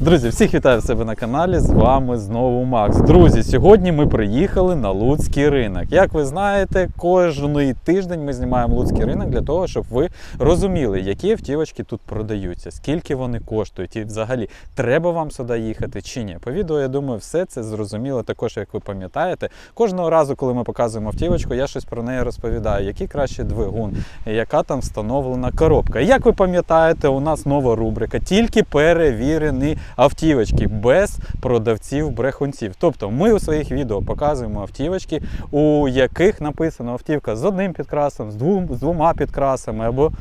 Друзі, всіх вітаю в себе на каналі. З вами знову Макс. Друзі, сьогодні ми приїхали на Луцький ринок. Як ви знаєте, кожний тиждень ми знімаємо Луцький ринок для того, щоб ви розуміли, які автівочки тут продаються, скільки вони коштують, і взагалі треба вам сюди їхати чи ні. По відео, я думаю, все це зрозуміло. Також, як ви пам'ятаєте, кожного разу, коли ми показуємо автівочку, я щось про неї розповідаю, який краще двигун, яка там встановлена коробка. Як ви пам'ятаєте, у нас нова рубрика, тільки перевірені автівочки без продавців-брехунців. Тобто ми у своїх відео показуємо автівочки, у яких написано автівка з одним підкрасом, з, двом, з двома підкрасами або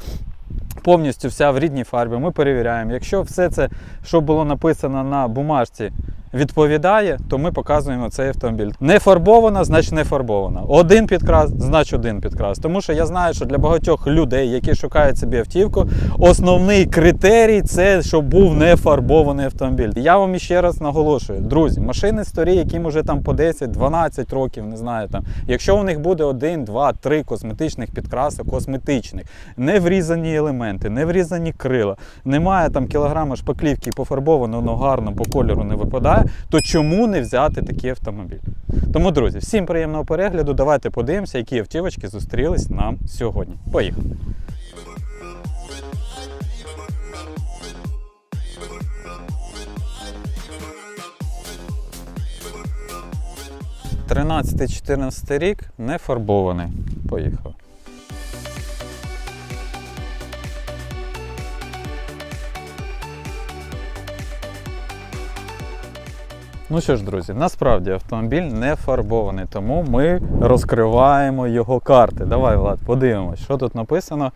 повністю вся в рідній фарбі. Ми перевіряємо. Якщо все це, що було написано на бумажці, відповідає, то ми показуємо цей автомобіль. Не фарбована, значить не фарбована. Один підкрас, значить один підкрас. Тому що я знаю, що для багатьох людей, які шукають собі автівку, основний критерій це щоб був не фарбований автомобіль. Я вам іще раз наголошую, друзі, машини старі, яким вже там по 10-12 років, не знаю там. Якщо у них буде один, два, три косметичних підкраси, косметичних, не врізані елементи, не врізані крила, немає там кілограма шпаклівки пофарбовано, воно гарно по кольору не випадає, то чому не взяти такий автомобіль? Тому, друзі, всім приємного перегляду. Давайте подивимося, які автівочки зустрілись нам сьогодні. Поїхали! Тринадцятий 14 рік не фарбований. Поїхав. Ну що ж, друзі, насправді автомобіль не фарбований, тому ми розкриваємо його карти. Давай, Влад, подивимось, що тут написано.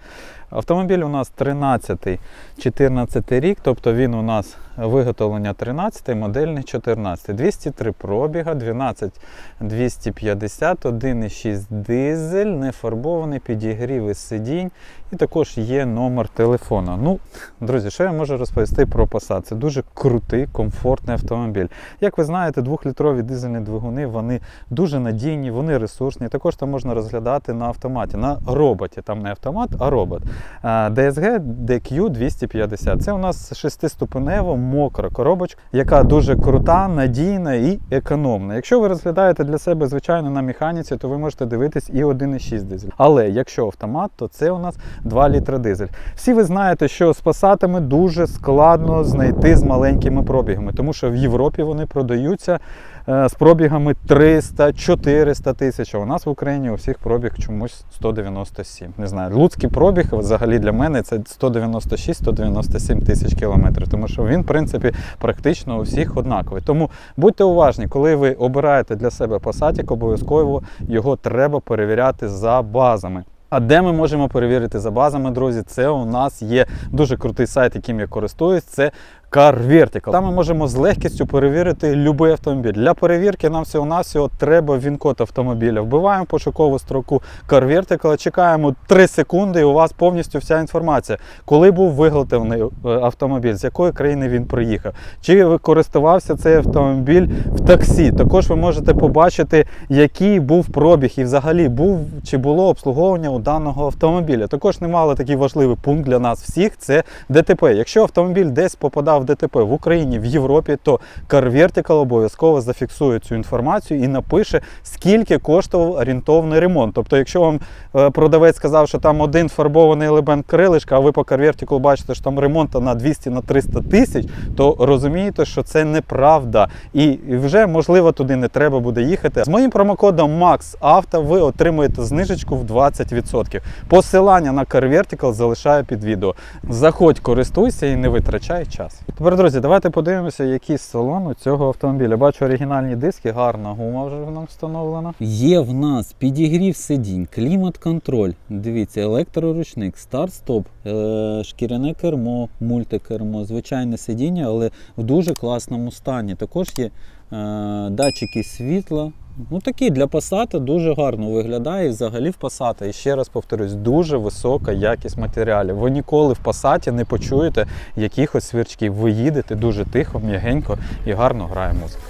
Автомобіль у нас 13-14 рік, тобто він у нас виготовлення 13, модельний 14. 203 пробіга, 12 250, 1,6 дизель, не фарбований, підігрів із сидінь. І також є номер телефона. Ну, друзі, що я можу розповісти про Passat? Це дуже крутий, комфортний автомобіль. Як ви знаєте, двохлітрові дизельні двигуни вони дуже надійні, вони ресурсні. Також там можна розглядати на автоматі, на роботі. Там не автомат, а робот. DSG DQ 250. Це у нас шестиступенева мокра коробочка, яка дуже крута, надійна і економна. Якщо ви розглядаєте для себе звичайно на механіці, то ви можете дивитись і 1,6 дизель. Але якщо автомат, то це у нас 2 літра дизель. Всі ви знаєте, що з пасатами дуже складно знайти з маленькими пробігами, тому що в Європі вони продаються з пробігами 300-400 тисяч. А у нас в Україні у всіх пробіг чомусь 197. Не знаю, луцький пробіг взагалі для мене це 196-197 тисяч кілометрів, тому що він, в принципі, практично у всіх однаковий. Тому будьте уважні, коли ви обираєте для себе посадік, обов'язково його треба перевіряти за базами. А де ми можемо перевірити за базами, друзі? Це у нас є дуже крутий сайт, яким я користуюсь. Це Car Vertical. Там ми можемо з легкістю перевірити будь-який автомобіль. Для перевірки нам всього-навсього треба він-код автомобіля. Вбиваємо пошукову строку Car Vertical, чекаємо 3 секунди, і у вас повністю вся інформація. Коли був виготовлений е, автомобіль, з якої країни він приїхав, чи користувався цей автомобіль в таксі. Також ви можете побачити, який був пробіг і взагалі був чи було обслуговування у даного автомобіля. Також немало такий важливий пункт для нас всіх це ДТП. Якщо автомобіль десь попадав в ДТП в Україні, в Європі, то Car Vertical обов'язково зафіксує цю інформацію і напише, скільки коштував орієнтовний ремонт. Тобто, якщо вам е, продавець сказав, що там один фарбований елемент крилишка, а ви по Car Vertical бачите, що там ремонт на 200-300 тисяч, то розумієте, що це неправда. І вже можливо туди не треба буде їхати. З моїм промокодом MAXAUTO ви отримуєте знижечку в 20%. Посилання на Car Vertical залишаю під відео. Заходь, користуйся і не витрачай час. Тепер, друзі, давайте подивимося, який салон у цього автомобіля. Бачу оригінальні диски, гарна гума вже нам встановлена. Є в нас підігрів сидінь, клімат-контроль. Дивіться, електроручник, старт-стоп, е- шкіряне кермо, мультикермо, звичайне сидіння, але в дуже класному стані. Також є е- датчики світла. Ну такий для Passat дуже гарно виглядає. І взагалі в Passat, і ще раз повторюсь, дуже висока якість матеріалів. Ви ніколи в Passat не почуєте якихось свірчків. Ви їдете дуже тихо, м'ягенько і гарно грає музика.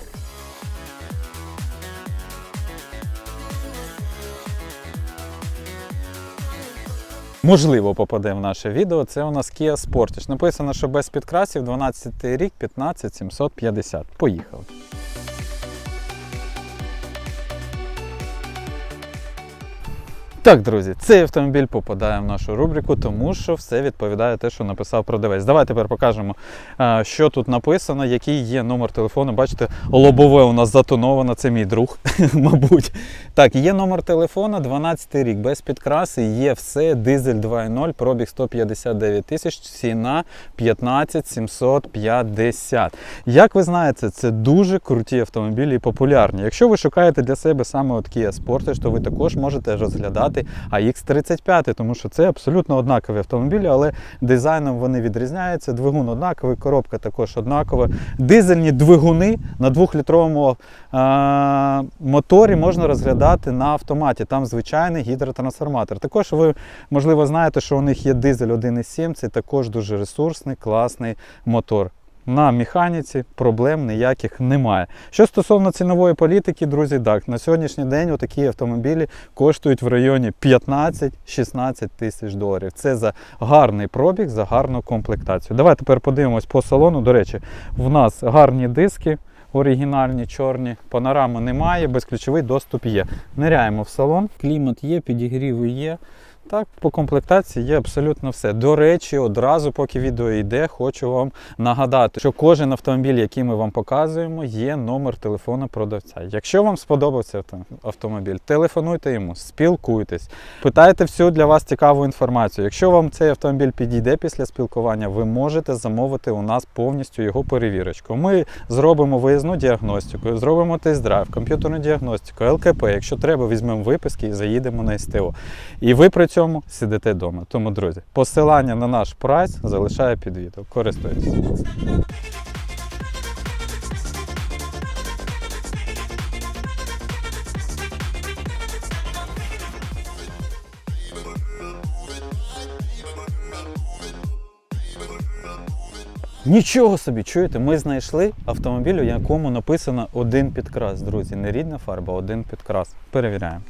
можливо попаде в наше відео, це у нас Kia Sportage. Написано, що без підкрасів 12 рік 15 750. Поїхали. Так, друзі, цей автомобіль попадає в нашу рубрику, тому що все відповідає те, що написав продавець. Давай тепер покажемо, е, що тут написано, який є номер телефону. Бачите, лобове у нас затоновано, це мій друг, мабуть. Так, є номер телефона, 12 рік, без підкраси, є все, дизель 2.0, пробіг 159 тисяч, ціна 15 750. Як ви знаєте, це дуже круті автомобілі і популярні. Якщо ви шукаєте для себе саме от Kia Sportage, то ви також можете розглядати AX35, тому що це абсолютно однакові автомобілі, але дизайном вони відрізняються. Двигун однаковий, коробка також однакова. Дизельні двигуни на 2-літровому моторі можна розглядати на автоматі. Там звичайний гідротрансформатор. Також ви, можливо, знаєте, що у них є дизель 1.7, це також дуже ресурсний, класний мотор. На механіці проблем ніяких немає. Що стосовно цінової політики, друзі, так, на сьогоднішній день отакі автомобілі коштують в районі 15-16 тисяч доларів. Це за гарний пробіг, за гарну комплектацію. Давай тепер подивимось по салону. До речі, в нас гарні диски. Оригінальні, чорні, панорами немає, безключовий доступ є. Ниряємо в салон, клімат є, підігріви є. Так, по комплектації є абсолютно все. До речі, одразу, поки відео йде, хочу вам нагадати, що кожен автомобіль, який ми вам показуємо, є номер телефону продавця. Якщо вам сподобався автомобіль, телефонуйте йому, спілкуйтесь, питайте всю для вас цікаву інформацію. Якщо вам цей автомобіль підійде після спілкування, ви можете замовити у нас повністю його перевірочку. Ми зробимо виїзну діагностику, зробимо тест-драйв, комп'ютерну діагностику, ЛКП. Якщо треба, візьмемо виписки і заїдемо на СТО. І ви цьому сидите вдома. Тому, друзі, посилання на наш прайс залишаю під відео. Користуйтесь. Нічого собі, чуєте, ми знайшли автомобіль, у якому написано один підкрас, друзі. Не рідна фарба, один підкрас. Перевіряємо.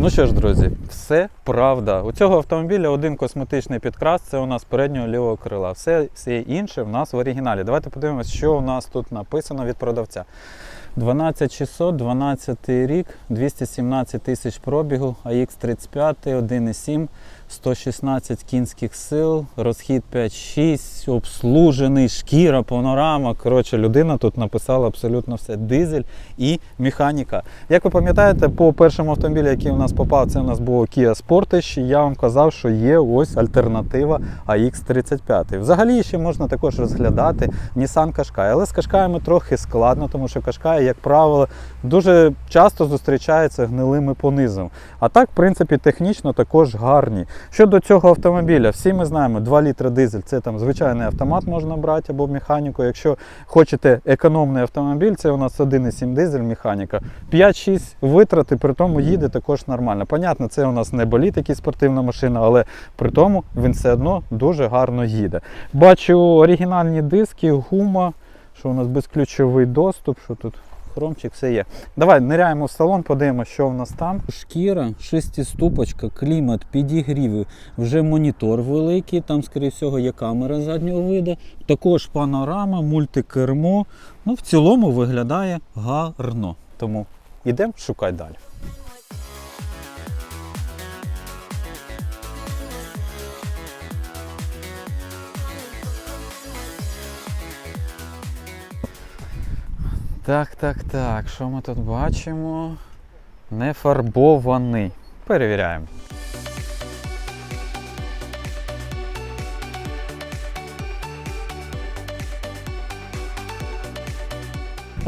Ну що ж, друзі, все правда. У цього автомобіля один косметичний підкрас це у нас переднього лівого крила. Все, все інше в нас в оригіналі. Давайте подивимося, що у нас тут написано від продавця. 12600, 12 рік, 217 тисяч пробігу, AX35, 1,7, 116 кінських сил, розхід 5,6, обслужений, шкіра, панорама. Коротше, людина тут написала абсолютно все. Дизель і механіка. Як ви пам'ятаєте, по першому автомобілі, який у нас попав, це у нас було Kia Sportage. Я вам казав, що є ось альтернатива AX35. Взагалі ще можна також розглядати Nissan Qashqai. Але з Qashqai'ями трохи складно, тому що Qashqai, як правило, дуже часто зустрічається гнилими по низам. А так, в принципі, технічно також гарні. Щодо цього автомобіля, всі ми знаємо, 2 літри дизель це там звичайний автомат можна брати або механіку. Якщо хочете економний автомобіль, це у нас 1,7 дизель механіка. 5-6 витрати, при тому їде також нормально. Понятно, це у нас не боліт, який спортивна машина, але при тому він все одно дуже гарно їде. Бачу оригінальні диски, гума, що у нас безключовий доступ, що тут. Хромчик, все є. Давай ниряємо в салон, подивимося, що в нас там. Шкіра, шестиступочка, клімат, підігріви, вже монітор великий, там, скоріше всього, є камера заднього виду. Також панорама, мультикермо. Ну, в цілому виглядає гарно. Тому йдемо шукати далі. Так, так, так. Що ми тут бачимо? Нефарбований. Перевіряємо.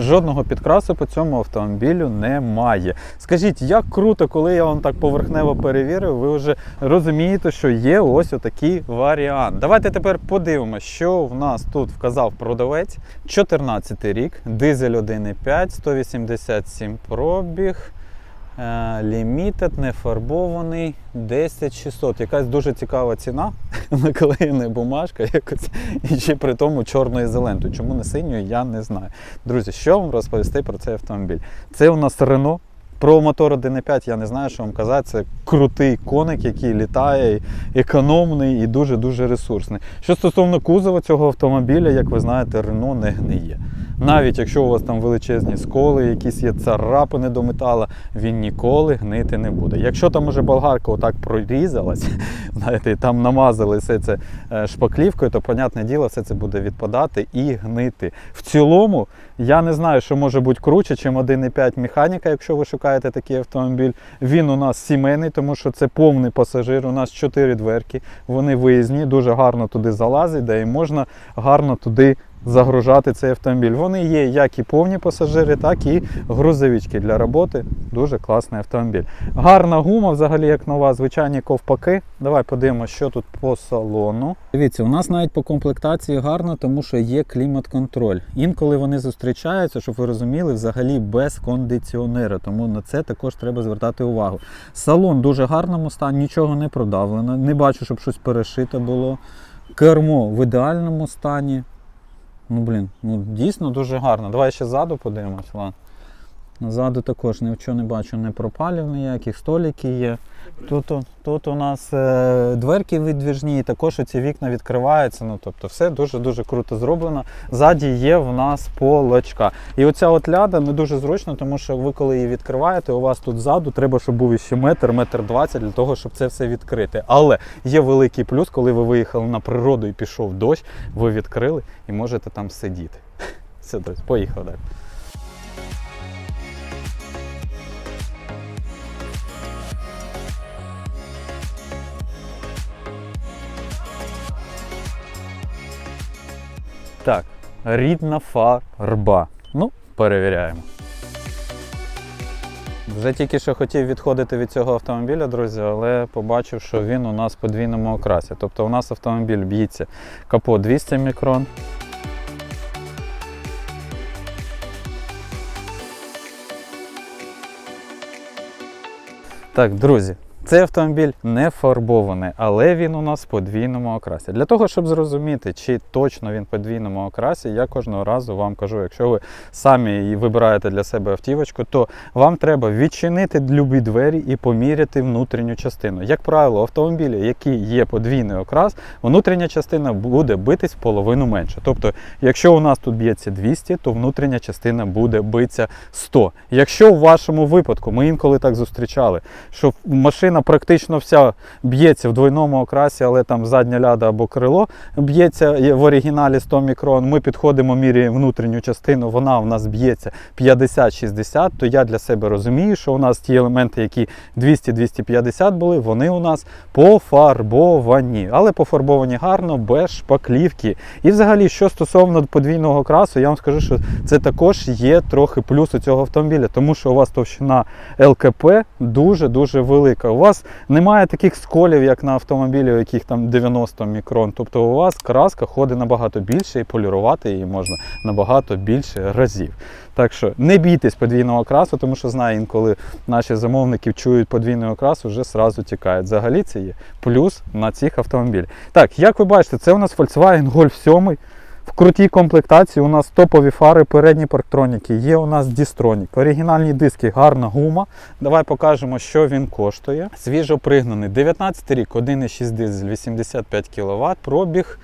Жодного підкрасу по цьому автомобілю немає. Скажіть, як круто, коли я вам так поверхнево перевірив, ви вже розумієте, що є ось отакий варіант. Давайте тепер подивимося, що в нас тут вказав продавець. 14 рік, дизель 1,5, 187 пробіг. Е, Limited, нефарбований 10600. Якась дуже цікава ціна. Наклеєна бумажка, якось і ще при тому чорною і. Чому не синьою, я не знаю. Друзі, що вам розповісти про цей автомобіль? Це у нас Renault. Про мотор 1.5 я не знаю, що вам казати. Це крутий коник, який літає, економний і дуже-дуже ресурсний. Що стосовно кузова цього автомобіля, як ви знаєте, Рено не гниє. Навіть якщо у вас там величезні сколи, якісь є царапини до метала, він ніколи гнити не буде. Якщо там уже болгарка отак прорізалась, знаєте, там намазали все це е, шпаклівкою, то, понятне діло, все це буде відпадати і гнити. В цілому, я не знаю, що може бути круче, ніж 1.5 механіка, якщо ви шукаєте такий автомобіль. Він у нас сімейний, тому що це повний пасажир. У нас чотири дверки, вони виїзні, дуже гарно туди залазить, де і можна гарно туди загружати цей автомобіль. Вони є як і повні пасажири, так і грузовички для роботи. Дуже класний автомобіль. Гарна гума, взагалі, як нова, звичайні ковпаки. Давай подивимося, що тут по салону. Дивіться, у нас навіть по комплектації гарно, тому що є клімат-контроль. Інколи вони зустрічаються, щоб ви розуміли, взагалі без кондиціонера. Тому на це також треба звертати увагу. Салон в дуже гарному стані, нічого не продавлено. Не бачу, щоб щось перешито було. Кермо в ідеальному стані. Ну, блін, ну дійсно дуже гарно. Давай ще ззаду подивимось, ладно. Ззаду також нічого не бачу, не пропалів ніяких, столики є. Тут, тут у нас е, дверки відвіжні, і також ці вікна відкриваються. Ну, тобто все дуже-дуже круто зроблено. Ззаді є в нас полочка. І оця от ляда не дуже зручно, тому що ви коли її відкриваєте, у вас тут ззаду треба, щоб був ще метр, метр двадцять для того, щоб це все відкрити. Але є великий плюс, коли ви виїхали на природу і пішов дощ, ви відкрили і можете там сидіти. Все, друзі, поїхали далі. Так, рідна фарба. Ну, перевіряємо. Вже тільки що хотів відходити від цього автомобіля, друзі, але побачив, що він у нас в подвійному окрасі. Тобто у нас автомобіль б'ється капот 200 мікрон. Так, друзі, цей автомобіль не фарбований, але він у нас в подвійному окрасі. Для того, щоб зрозуміти, чи точно він в подвійному окрасі, я кожного разу вам кажу, якщо ви самі вибираєте для себе автівочку, то вам треба відчинити любі двері і поміряти внутрішню частину. Як правило, автомобілі, які є подвійний окрас, внутрішня частина буде битись в половину менше. Тобто, якщо у нас тут б'ється 200, то внутрішня частина буде битися 100. Якщо в вашому випадку, ми інколи так зустрічали, що машина практично вся б'ється в двойному окрасі, але там задня ляда або крило б'ється в оригіналі 100 мікрон. Ми підходимо, міряємо внутрішню частину, вона у нас б'ється 50-60, то я для себе розумію, що у нас ті елементи, які 200-250 були, вони у нас пофарбовані. Але пофарбовані гарно, без шпаклівки. І взагалі, що стосовно подвійного красу, я вам скажу, що це також є трохи плюс у цього автомобіля, тому що у вас товщина ЛКП дуже-дуже велика. Вас немає таких сколів, як на автомобілі, яких там 90 мікрон. Тобто у вас краска ходить набагато більше і полірувати її можна набагато більше разів. Так що не бійтесь подвійного окрасу, тому що знаю, інколи наші замовники чують подвійний окрас, вже сразу тікають. Взагалі це є плюс на цих автомобілях. Так, як ви бачите, це у нас Volkswagen Golf 7. В крутій комплектації у нас топові фари, передні парктроніки, є у нас дістронік, оригінальні диски, гарна гума. Давай покажемо, що він коштує. Свіжо пригнаний 19 рік, 1,6 дизель, 85 кВт, пробіг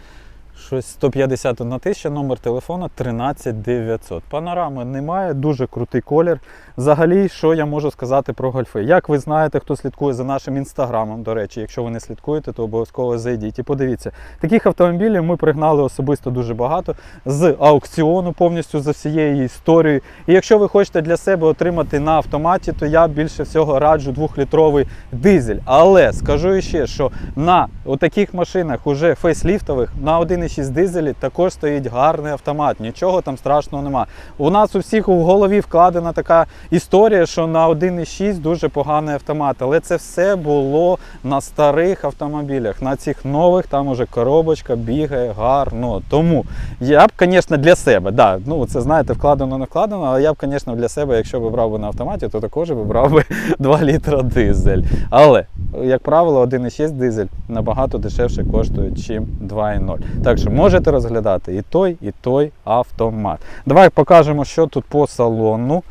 щось 151 тисяча, номер телефона 13900. Панорами немає, дуже крутий колір. Взагалі, що я можу сказати про гольфи? Як ви знаєте, хто слідкує за нашим інстаграмом, до речі, якщо ви не слідкуєте, то обов'язково зайдіть і подивіться. Таких автомобілів ми пригнали особисто дуже багато з аукціону повністю за всією історією. І якщо ви хочете для себе отримати на автоматі, то я більше всього раджу 2-літровий дизель. Але скажу ще, що на таких машинах уже фейсліфтових на 1,6 1,6 дизелі також стоїть гарний автомат, нічого там страшного нема. У нас у всіх у голові вкладена така історія, що на 1,6 дуже поганий автомат, але це все було на старих автомобілях. На цих нових там уже коробочка бігає гарно. Тому я б, звісно, для себе, да, ну це знаєте, вкладено, не вкладено, але я б, звісно, для себе, якщо б брав би на автоматі, то також би брав би 2 літра дизель. Але, як правило, 1,6 дизель набагато дешевше коштує, ніж 2,0. Так що можете розглядати і той, і той автомат. Давай покажемо, що тут по салону.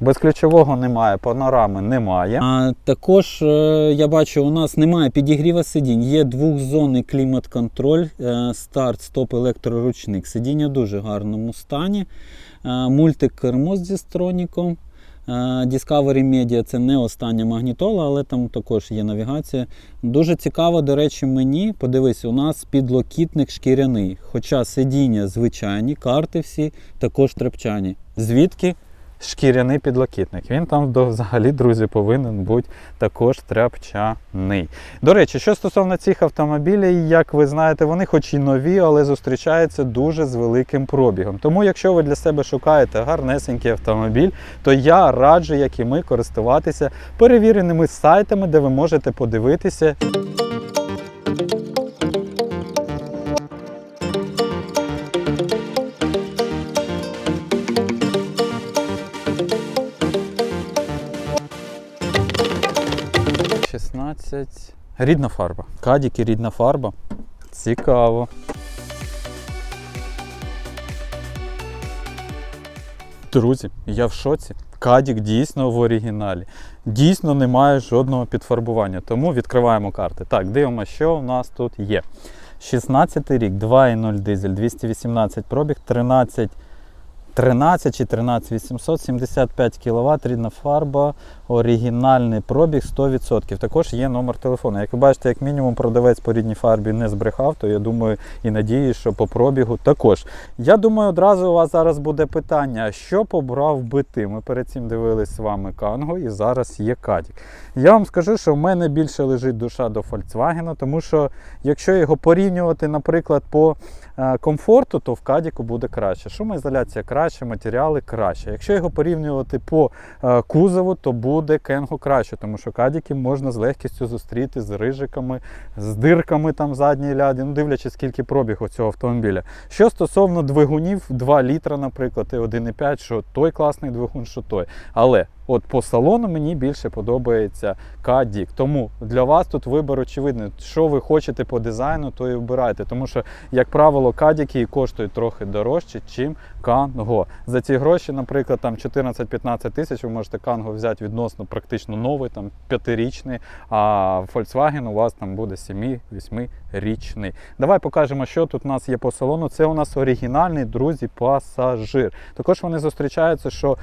Безключового немає, панорами немає. А, також е, я бачу, у нас немає підігріва сидінь. Є двохзонний клімат-контроль, е, старт, стоп, електроручник. Сидіння в дуже гарному стані. Е, мультикермо з дістроніком. Е, Discovery Media це не остання магнітола, але там також є навігація. Дуже цікаво, до речі, мені. Подивись, у нас підлокітник шкіряний. Хоча сидіння звичайні, карти всі також трепчані. Звідки? Шкіряний підлокітник. Він там взагалі, друзі, повинен бути також тряпчаний. До речі, що стосовно цих автомобілів, як ви знаєте, вони хоч і нові, але зустрічаються дуже з великим пробігом. Тому, якщо ви для себе шукаєте гарнесенький автомобіль, то я раджу, як і ми, користуватися перевіреними сайтами, де ви можете подивитися. Шістнадцять. Рідна фарба. Кадіки, рідна фарба. Цікаво. Друзі, я в шоці. Кадік дійсно в оригіналі. Дійсно немає жодного підфарбування. Тому відкриваємо карти. Так, дивимося, що у нас тут є. 16 рік, 2,0 дизель, 218 пробіг, 13. 13 чи 13 800, 75 кВт, рідна фарба, оригінальний пробіг 100%. Також є номер телефону. Як ви бачите, як мінімум продавець по рідній фарбі не збрехав, то я думаю і надію, що по пробігу також. Я думаю, одразу у вас зараз буде питання, що побрав би ти? Ми перед цим дивились з вами Канго і зараз є Кадік. Я вам скажу, що в мене більше лежить душа до Volkswagen, тому що якщо його порівнювати, наприклад, по е, комфорту, то в Кадіку буде краще. Шумоізоляція краще, матеріали краще. Якщо його порівнювати по е, кузову, то буде Кенго краще, тому що Кадіки можна з легкістю зустріти з рижиками, з дирками там задній ляді, ну дивлячись, скільки пробіг у цього автомобіля. Що стосовно двигунів, 2 літра, наприклад, і 1,5, що той класний двигун, що той. Але От по салону мені більше подобається Кадік. Тому для вас тут вибір очевидний. Що ви хочете по дизайну, то і обирайте. Тому що, як правило, кадіки коштують трохи дорожче, ніж Канго. За ці гроші, наприклад, там 14-15 тисяч ви можете Канго взяти відносно практично новий, там п'ятирічний, а Volkswagen у вас там буде 7-8 річний. Давай покажемо, що тут у нас є по салону. Це у нас оригінальний, друзі, пасажир. Також вони зустрічаються, що е,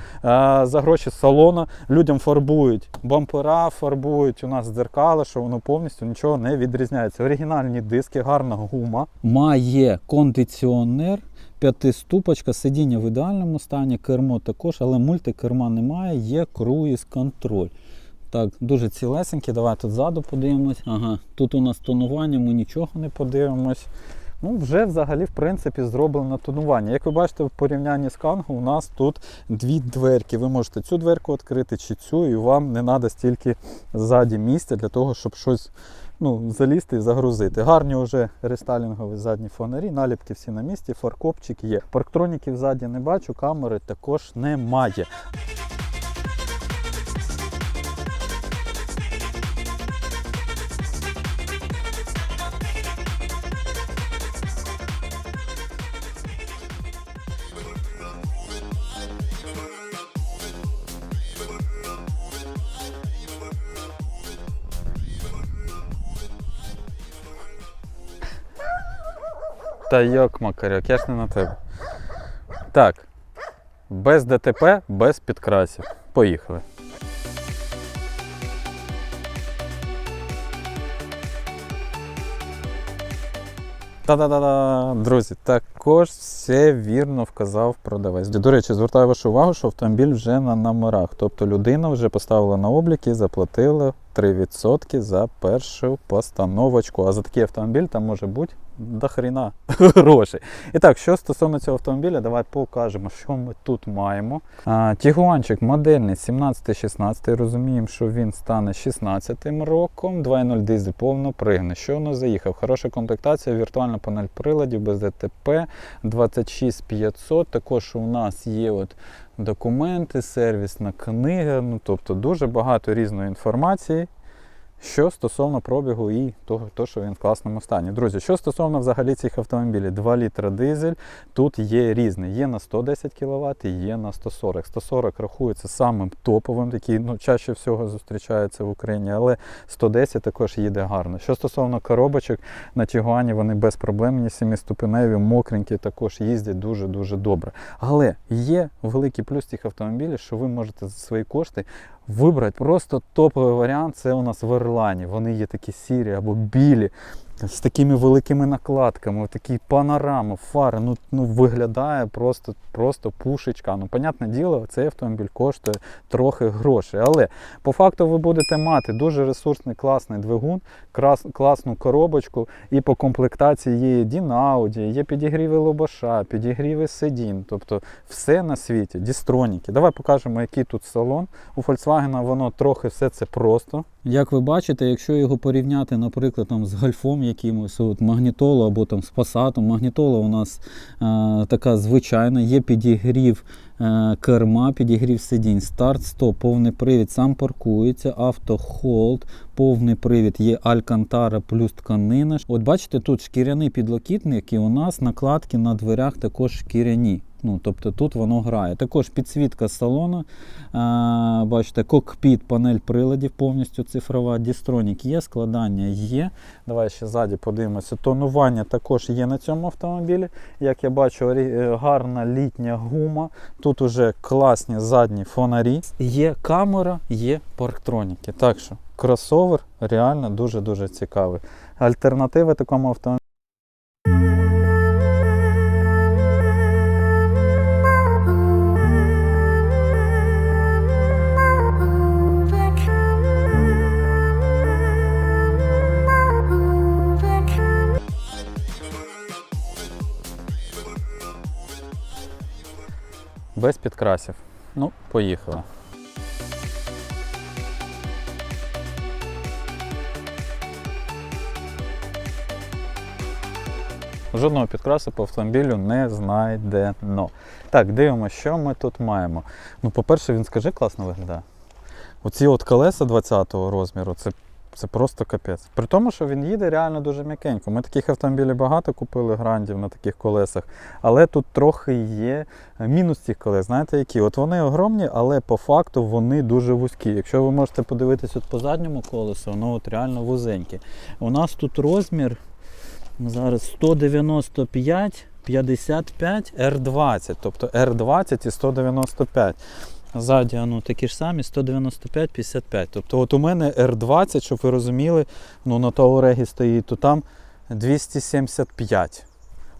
за гроші салона людям фарбують бампера, фарбують у нас дзеркала, що воно повністю нічого не відрізняється. Оригінальні диски, гарна гума. Має кондиціонер. П'ятиступочка, сидіння в ідеальному стані, кермо також, але мультикерма немає, є круїз контроль. Так, дуже цілесенькі. Давай тут ззаду подивимось. Ага, тут у нас тонування, ми нічого не подивимось. Ну, вже взагалі, в принципі, зроблено тонування. Як ви бачите, в порівнянні з Канго у нас тут дві дверки. Ви можете цю дверку відкрити чи цю, і вам не треба стільки ззаді місця для того, щоб щось ну, залізти і загрузити. Гарні вже рестайлінгові задні фонарі, наліпки всі на місці, фаркопчик є. Парктроніків ззаді не бачу, камери також немає. Та йок, Макарьок, я ж не на тебе. Так. Без ДТП, без підкрасів. Поїхали. Та-да-да-да, друзі, також все вірно вказав продавець. До речі, звертаю вашу увагу, що автомобіль вже на номерах. Тобто людина вже поставила на облік і заплатила 3% за першу постановочку. А за такий автомобіль там може бути до хріна грошей. І так, що стосовно цього автомобіля, давай покажемо, що ми тут маємо. Тігуанчик модельний 17-16. Розуміємо, що він стане 16 роком. 2.0 дизель повнопригне. Що воно заїхав? Хороша комплектація, віртуальна панель приладів без ДТП 26500. Також у нас є от документи, сервісна книга. Ну, тобто дуже багато різної інформації. Що стосовно пробігу і того, то, що він в класному стані. Друзі, що стосовно взагалі цих автомобілів, 2 літра дизель, тут є різний. Є на 110 кВт є на 140. 140 рахується самим топовим, який ну, чаще всього зустрічається в Україні, але 110 також їде гарно. Що стосовно коробочок, на Тігуані вони безпроблемні, 7-ступеневі, мокренькі, також їздять дуже-дуже добре. Але є великий плюс цих автомобілів, що ви можете за свої кошти вибрати просто топовий варіант. Це у нас в Ірлані. Вони є такі сірі або білі. З такими великими накладками, такі панорами, фари, ну, ну виглядає просто, просто пушечка. Ну, понятне діло, цей автомобіль коштує трохи грошей. Але по факту ви будете мати дуже ресурсний, класний двигун, крас, класну коробочку, і по комплектації є Дінауді, є підігріви лобаша, підігріви сидінь, тобто все на світі, дістроніки. Давай покажемо, який тут салон. У Volkswagen воно трохи все це просто. Як ви бачите, якщо його порівняти, наприклад, там, з гольфом якимось, от, магнітоло або там, з пасатом, магнітола у нас е, така звичайна, є підігрів е, керма, підігрів сидінь, старт, стоп, повний привід, сам паркується, автохолд, повний привід, є алькантара плюс тканина. От бачите, тут шкіряний підлокітник, і у нас накладки на дверях також шкіряні. Ну, тобто тут воно грає. Також підсвітка салону. А, бачите, кокпіт, панель приладів повністю цифрова, дістронік є, складання є. Давай ще ззаді подивимося. Тонування також є на цьому автомобілі. Як я бачу, е, гарна літня гума. Тут уже класні задні фонарі. Є камера, є парктроніки. Так що кросовер реально дуже-дуже цікавий. Альтернативи такому автомобілю. Без підкрасів. Ну, поїхали. Жодного підкрасу по автомобілю не знайдено. Так, дивимося, що ми тут маємо. Ну, по-перше, він скажи, класно виглядає. Оці от колеса 20-го розміру, це, це просто капець. При тому, що він їде реально дуже м'якенько. Ми таких автомобілів багато купили грандів на таких колесах, але тут трохи є мінус цих колес. Знаєте які? От вони огромні, але по факту вони дуже вузькі. Якщо ви можете подивитись от по задньому колесу, воно от реально вузеньке. У нас тут розмір зараз 195 55 R20, тобто R20 і 195. Ззаді ну, такі ж самі 195-55. Тобто от у мене R20, щоб ви розуміли, ну на Таурегі стоїть, то там 275.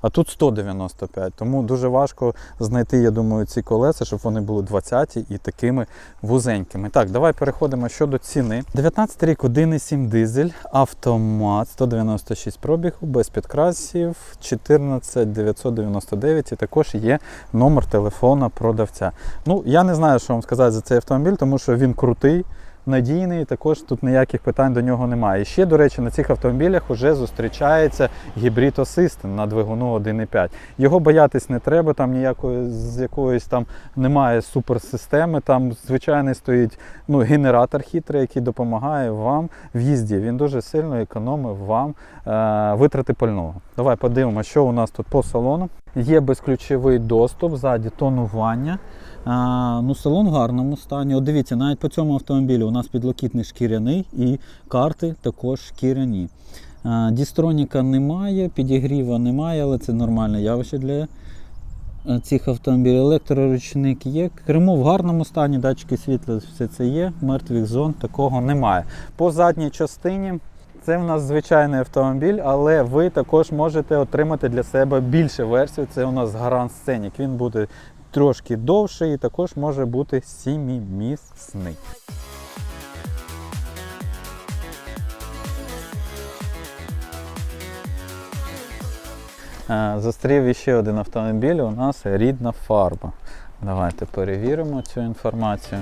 А тут 195. Тому дуже важко знайти, я думаю, ці колеса, щоб вони були 20 і такими вузенькими. Так, давай переходимо щодо ціни. 19 рік, 1,7 дизель, автомат, 196 пробігу, без підкрасів, 14 999 і також є номер телефона продавця. Ну, я не знаю, що вам сказати за цей автомобіль, тому що він крутий. Надійний, також тут ніяких питань до нього немає. І ще, до речі, на цих автомобілях вже зустрічається гібрид Assistant на двигуну 1.5. Його боятись не треба, там ніякої з якоїсь там немає суперсистеми. Там звичайний стоїть ну, генератор хитрий, який допомагає вам в їзді. Він дуже сильно економить вам е, витрати пального. Давай подивимося, що у нас тут по салону. Є безключовий доступ, ззаді тонування. А, ну, салон в гарному стані. От дивіться, навіть по цьому автомобілю у нас підлокітник шкіряний і карти також шкіряні. А, дістроніка немає, підігріва немає, але це нормальне явище для е, цих автомобілів. Електроручник є. Кермо в гарному стані, датчики світла, все це є. Мертвих зон такого немає. По задній частині це в нас звичайний автомобіль, але ви також можете отримати для себе більше версій. Це у нас Grand Scenic. Він буде трошки довший і також може бути сімімісний. Застрів іще один автомобіль, у нас рідна фарба. Давайте перевіримо цю інформацію.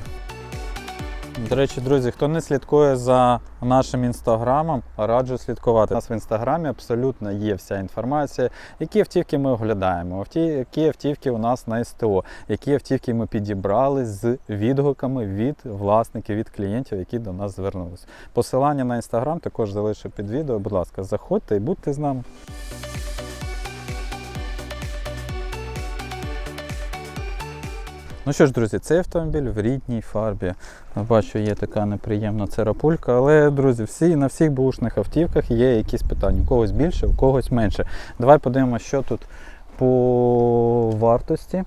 До речі, друзі, хто не слідкує за нашим інстаграмом, раджу слідкувати. У нас в інстаграмі абсолютно є вся інформація, які автівки ми оглядаємо, які автівки у нас на СТО, які автівки ми підібрали з відгуками від власників, від клієнтів, які до нас звернулися. Посилання на інстаграм також залишу під відео. Будь ласка, заходьте і будьте з нами. Ну що ж, друзі, цей автомобіль в рідній фарбі. Бачу, є така неприємна царапулька, але, друзі, всі, на всіх бушних автівках є якісь питання. У когось більше, у когось менше. Давай подивимося, що тут по вартості.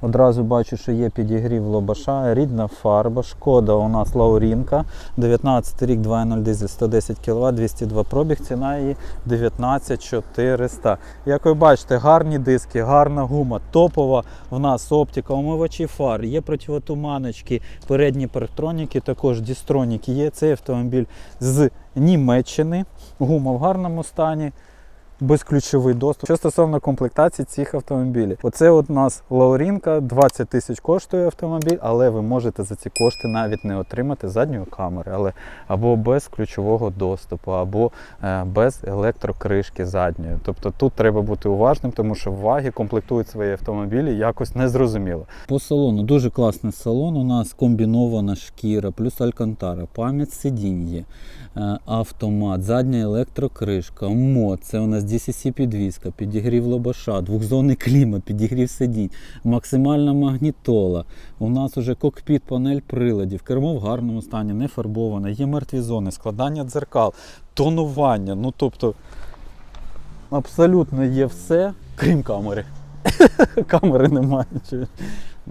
Одразу бачу, що є підігрів лобаша, рідна фарба, шкода у нас Лаурінка, 19 рік, 2.0 дизель, 110 кВт, 202 пробіг, ціна її 19400. Як ви бачите, гарні диски, гарна гума, топова в нас оптика, омивачі фар, є противотуманочки, передні парктроніки, також дістроніки є. Цей автомобіль з Німеччини, гума в гарному стані безключовий доступ. Що стосовно комплектації цих автомобілів, оце от у нас Лаурінка, 20 тисяч коштує автомобіль, але ви можете за ці кошти навіть не отримати задньої камери, але або без ключового доступу, або е, без електрокришки задньої. Тобто тут треба бути уважним, тому що ваги комплектують свої автомобілі якось незрозуміло. По салону дуже класний салон. У нас комбінована шкіра, плюс алькантара, пам'ять сидінь є, е, автомат, задня електрокришка, мод. Це у нас DCC підвізка, підігрів лобаша, двохзонний клімат, підігрів сидінь, максимальна магнітола. У нас уже кокпіт, панель приладів, кермо в гарному стані, не фарбоване, є мертві зони, складання дзеркал, тонування. Ну тобто абсолютно є все, крім камери. Камери немає.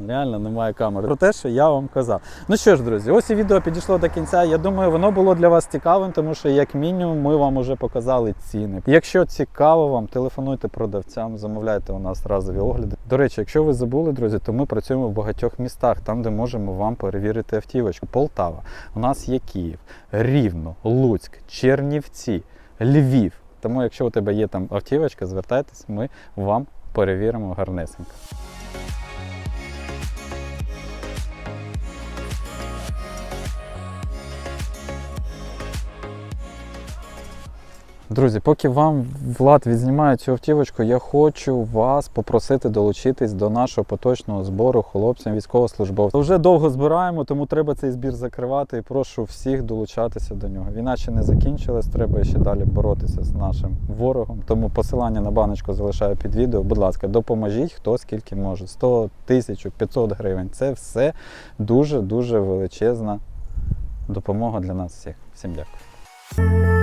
Реально немає камери. Про те, що я вам казав. Ну що ж, друзі, ось і відео підійшло до кінця. Я думаю, воно було для вас цікавим, тому що, як мінімум, ми вам вже показали ціни. Якщо цікаво вам, телефонуйте продавцям, замовляйте у нас разові огляди. До речі, якщо ви забули, друзі, то ми працюємо в багатьох містах, там, де можемо вам перевірити автівочку. Полтава, у нас є Київ, Рівно, Луцьк, Чернівці, Львів. Тому, якщо у тебе є там автівочка, звертайтесь, ми вам перевіримо гарнесенько. Друзі, поки вам Влад відзнімає цю автівочку, я хочу вас попросити долучитись до нашого поточного збору хлопцям військовослужбовців. Вже довго збираємо, тому треба цей збір закривати і прошу всіх долучатися до нього. Війна ще не закінчилась, треба ще далі боротися з нашим ворогом. Тому посилання на баночку залишаю під відео. Будь ласка, допоможіть хто скільки може. 100, 1000, 500 гривень. Це все дуже дуже величезна допомога для нас всіх. Всім дякую.